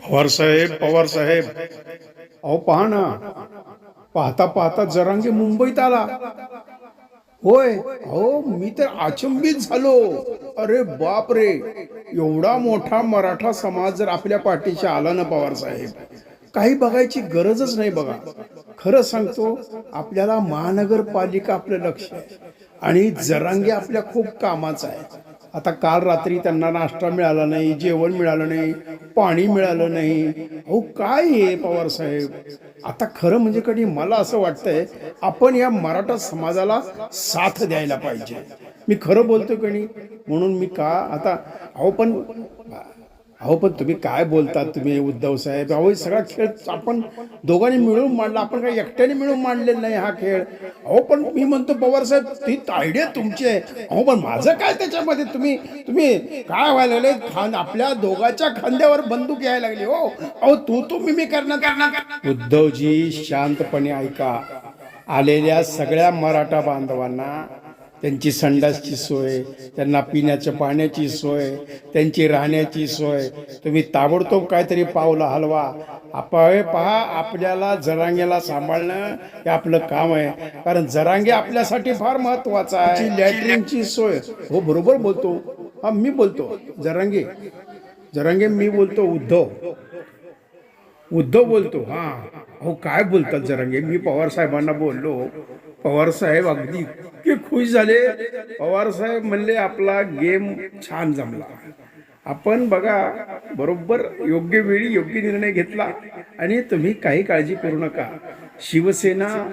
पवार साहेब पवार साहेब. अहो पहा ना. पाहता पाहता जरांगे मुंबईत आला. होय. अहो मी तर अचंबित झालो. अरे बाप रे एवढा मोठा मराठा समाज जर आपल्या पाठीशी आला ना पवार साहेब. काही बघायची गरजच नाही बघा. खरं सांगतो आपल्याला महानगरपालिका आपलं लक्ष आहे. आणि जरांगे आपल्या खूप कामाचा आहे. आता काल रात्री त्यांना नाश्ता मिळाला नाही जेवण मिळालं नाही. पाणी मिळालं नाही. अहो काय हे पवार साहेब? आता खरं म्हणजे कधी मला असं वाटतंय आपण या मराठा समाजाला साथ द्यायला पाहिजे. मी खरं बोलतो कणी म्हणून मी का आता अहो पण अहो पण तुम्ही काय बोलतात तुम्ही उद्धव साहेब? अहो सगळा खेळ आपण दोघांनी मिळून मांडला. आपण काय एकट्याने मिळून मांडलेला नाही हा खेळ. अहो पण मी म्हणतो पवार साहेब ती आयडिया तुमची आहे. अहो पण माझं काय त्याच्यामध्ये? तुम्ही तुम्ही काय व्हायला लागले? खान आपल्या दोघाच्या खांद्यावर बंदूक यायला लागली हो. अहो तू तू मी मी करणार करणार. उद्धवजी शांतपणे ऐका. आलेल्या सगळ्या मराठा बांधवांना त्यांची संडासची सोय त्यांना पिण्याच्या पाण्याची सोय त्यांची राहण्याची सोय. तुम्ही ताबडतोब काहीतरी पावलं हलवा. आपण पहा आपल्याला जरांगेला सांभाळणं हे आपलं काम आहे. कारण जरांगे आपल्यासाठी फार महत्वाचं आहे. लॅटरिनची सोय. हो बरोबर बोलतो. हा मी बोलतो. जरांगे. जरांगे मी बोलतो उद्धव. उद्धव बोलतो. हां. अहो काय बोलतात जरांगे? मी पवार साहेबांना बोललो. पवार साहेब अगदी इतके खुश झाले. पवार साहेब म्हणले आपला गेम छान जमला. आपण बघा बरोबर योग्य वेळी योग्य निर्णय घेतला. आणि तुम्ही काही काळजी करू नका. शिवसेना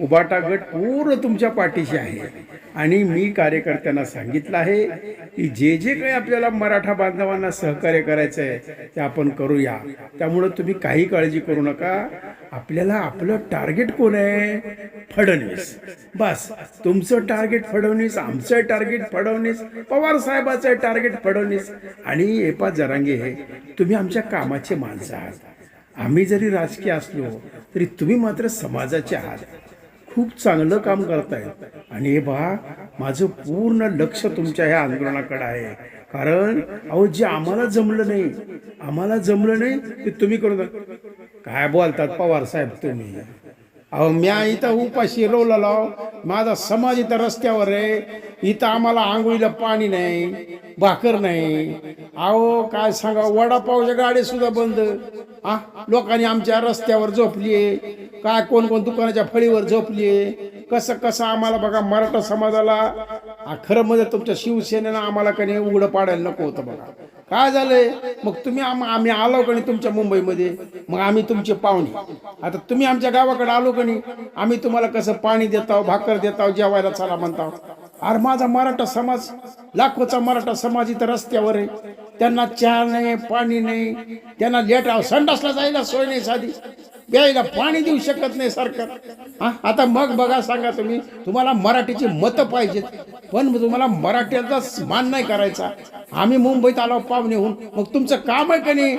उबाटा गट पूर्ण तुमच्या पाठीशी आहे. आणि मी कार्यकर्त्यांना सांगितलं आहे की जे जे काही आपल्याला मराठा बांधवांना सहकार्य करायचं आहे ते आपण करूया. त्यामुळं तुम्ही काही काळजी करू नका. आपल्याला आपलं टार्गेट कोण आहे? फडणवीस. बस. तुमचं टार्गेट फडणवीस आमचं टार्गेट फडणवीस पवार साहेबाचं टार्गेट फडणवीस. आणि एपा जरांगे हे तुम्ही आमच्या कामाचे माणसं आहात. आम्ही जरी राजकीय असलो तरी तुम्ही मात्र समाजाचे आहात. खूप चांगलं काम करतायत आणि हे पहा माझं पूर्ण लक्ष तुमच्या ह्या आंदोलनाकडे आहे. कारण अहो जे आम्हाला जमलं नाही आम्हाला जमलं नाही ते तुम्ही करून काय बोलतात पवार साहेब तुम्ही? अहो म्या इथं उपाशी रोवलेलो माझा समाज इथं रस्त्यावर आहे. इथं आम्हाला आंघोळीला पाणी नाही भाकर नाही. अहो काय सांगा वडापावच्या गाडी सुद्धा बंद. आ लोकांनी आमच्या रस्त्यावर झोपली काय कोण कोण दुकानाच्या फळीवर झोपली कसं कसं आम्हाला बघा मराठा समाजाला खरं म्हणजे तुमच्या शिवसेनेनं आम्हाला कधी उघडं पाडायला नको होतं बघा. काय झालंय? मग तुम्ही आम्ही आलो कणी तुमच्या मुंबईमध्ये? मग आम्ही तुमचे पाहुणे. आता तुम्ही आमच्या गावाकडे आलो कणी आम्ही तुम्हाला कसं पाणी देताव भाकर देताव जेवायला चला म्हणताव अरे माझा मराठा समाज लाखोचा मराठा समाज इथं रस्त्यावर आहे. त्यांना चहा नाही पाणी नाही. त्यांना लेट संडासला जायला सोय नाही साधी. प्यायला पाणी देऊ शकत नाही सरकार. हा? आता मग बघा सांगा तुम्ही तुम्हाला मराठीची मतं पाहिजेत पण तुम्हाला मराठ्याचा मान नाही करायचा. आम्ही मुंबईत आलो पाहुणे होऊन मग तुमचं काम आहे का नाही?